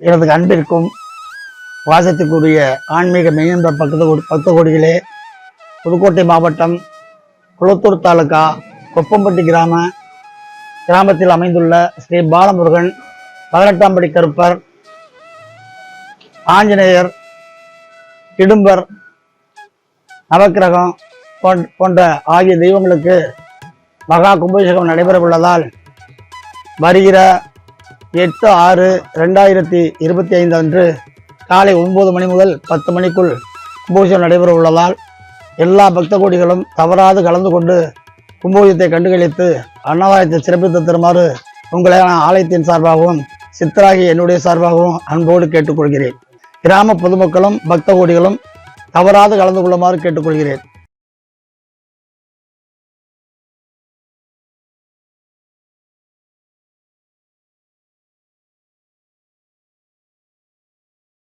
எனது அன்பிற்கும் வாசத்துக்குரிய ஆன்மீக மெய்யன்ப பக்கத்து பக்த கோடிகளே புதுக்கோட்டை மாவட்டம் குளத்தூர் தாலுகா கொப்பம்பட்டி கிராம கிராமத்தில் அமைந்துள்ள ஸ்ரீ பாலமுருகன் பதினெட்டாம் படி கருப்பர் ஆஞ்சநேயர் இடும்பர் நவக்கிரகம் போன்ற ஆகிய தெய்வங்களுக்கு மகா கும்பாபிஷேகம் நடைபெற உள்ளதால் வருகிற எட்டு ஆறு ரெண்டாயிரத்தி இருபத்தி ஐந்து அன்று காலை ஒன்பது மணி முதல் பத்து மணிக்குள் கும்பகோஷம் நடைபெற உள்ளதால் எல்லா பக்த கோடிகளும் தவறாது கலந்து கொண்டு கும்பகோஷத்தை கண்டுகளித்து அன்னவாயத்தை சிறப்பித்து தருமாறு உங்களை நான் ஆலயத்தின் சார்பாகவும் சித்தராகி என்னுடைய சார்பாகவும் அன்போடு கேட்டுக்கொள்கிறேன். கிராம பொதுமக்களும் பக்த கோடிகளும் தவறாது கலந்து கொள்ளுமாறு கேட்டுக்கொள்கிறேன்.